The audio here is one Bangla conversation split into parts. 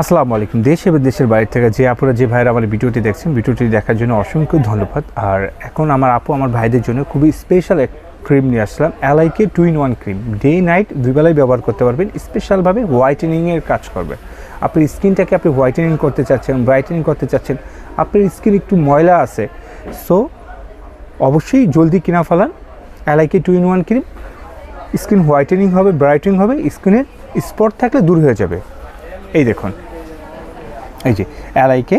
আসসালামু আলাইকুম। দেশ এবং দেশের বাইরে থেকে যে আপুরা, যে ভাইয়েরা আমার ভিডিওটি দেখছেন, ভিডিওটি দেখার জন্য অসংখ্য ধন্যবাদ। আর এখন আমার আপু আমার ভাইদের জন্য খুবই স্পেশাল এক ক্রিম নিয়ে আসলাম LIK two in one cream day night দুইবেলায় ব্যবহার করতে পারবেন স্পেশালভাবে হোয়াইটেনিংয়ের কাজ করবে। আপনার স্কিনটাকে আপনি হোয়াইটেনিং করতে চাচ্ছেন ব্রাইটেনিং করতে চাচ্ছেন, আপনার স্কিন একটু ময়লা আছে। সো অবশ্যই জলদি কিনা ফেলান LIK two in one cream skin whitening হবে ব্রাইটেনিং হবে স্কিনের স্পট থাকলে দূর হয়ে যাবে। এই দেখুন। এই যে, অ্যালাইকে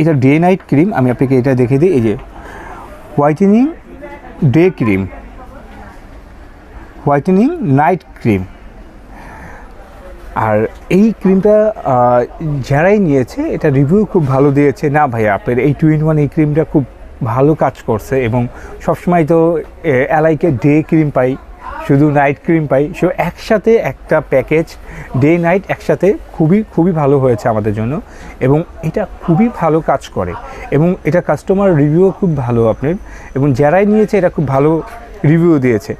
এটা ডে নাইট ক্রিম, আমি আপনাকে এটা দেখে দিই, এই যে, whitening day cream, whitening night cream. আর এই ক্রিমটা যারাই নিয়েছে, এটা রিভিউ খুব ভালো দিয়েছে। না ভাইয়া, আপনার এই টু ইন ওয়ান এই ক্রিমটা খুব ভালো কাজ করছে এবং সবসময় তো অ্যালাইকে ডে ক্রিম পাই। শুধু নাইট ক্রিম পাই। সো একসাথে একটা প্যাকেজ ডে নাইট একসাথে খুবই খুবই ভালো হয়েছে আমাদের জন্য। এবং এটা খুবই ভালো কাজ করে। এবং এটা কাস্টমার রিভিউ খুব ভালো আপনার। এবং যারাই নিয়েছে এটা খুব ভালো রিভিউ দিয়েছে।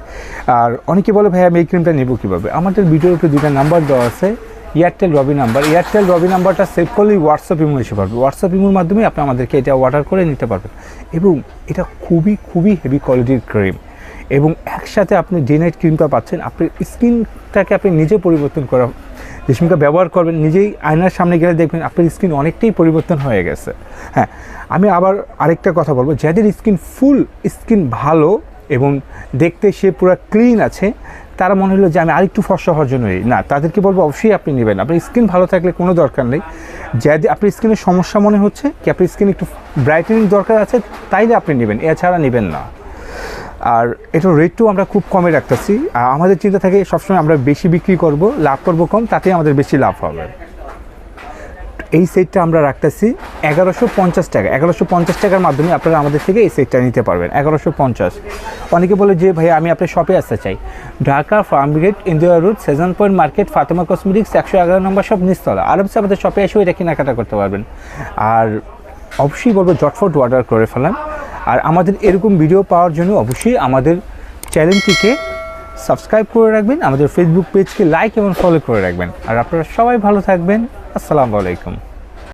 আর অনেকে বলে, ভাই, আমি এই ক্রিমটা নেব কীভাবে? আমাদের ভিডিওর উপরে দুটা নাম্বার দেওয়া আছে। Airtel Robi number Airtel Robi নাম্বারটা সেভ করলেই হোয়াটসঅ্যাপ ইমো এসে পারবে হোয়াটসঅ্যাপ ইমোর মাধ্যমে আপনি আমাদেরকে এটা অর্ডার করে নিতে পারবেন। এবং এটা খুবই খুবই হেভি কোয়ালিটির ক্রিম এবং একসাথে আপনি ডে নাইট ক্রিমটা পাচ্ছেন আপনার স্কিনটাকে আপনি নিজে পরিবর্তন করা, যে স্কিনটা ব্যবহার করবেন, নিজেই আয়নার সামনে গেলে দেখবেন আপনার স্কিন অনেকটাই পরিবর্তন হয়ে গেছে। হ্যাঁ আমি আবার আরেকটা কথা বলব, যাদের স্কিন ফুল স্কিন ভালো এবং দেখতে সে পুরো ক্লিন আছে, তারা মনে হলো যে আমি আরেকটু ফর্সা হওয়ার জন্য। না, তাদেরকে বলব অবশ্যই আপনি নেবেন। আপনার স্কিন ভালো থাকলে কোনো দরকার নেই। যদি আপনার স্কিনের সমস্যা মনে হচ্ছে কি, আপনার স্কিন একটু ব্রাইটেনিং দরকার আছে, তাইলে আপনি নেবেন, এছাড়া নেবেন না। আর এটার রেটটাও আমরা খুব কমে রাখতেছি। আর আমাদের চিন্তা থাকে সবসময় আমরা বেশি বিক্রি করব, লাভ করব কম তাতে আমাদের বেশি লাভ হবে। এই সেটটা আমরা রাখতেছি এগারোশো পঞ্চাশ টাকা। এগারোশো পঞ্চাশ টাকার মাধ্যমে আপনারা আমাদের থেকে এই সেটটা নিতে পারবেন, এগারোশো পঞ্চাশ। অনেকে বলে যে ভাই আমি আপনার শপে আসতে চাই। Dhaka farm Farmgate India road Sejan point market, Fatema cosmetics, একশো এগারো নম্বর সব নিস্তলা। আরামসে আমাদের শপে এসেও এটা কেনাকাটা করতে পারবেন। আর অবশ্যই বলব, জটফট অর্ডার করে ফেলান। আর আমাদের এরকম ভিডিও পাওয়ার জন্য অবশ্যই আমাদের চ্যানেলটিকে সাবস্ক্রাইব করে রাখবেন, আমাদের ফেসবুক পেজকে লাইক এবং ফলো করে রাখবেন। আর আপনারা সবাই ভালো থাকবেন। আসসালামু আলাইকুম।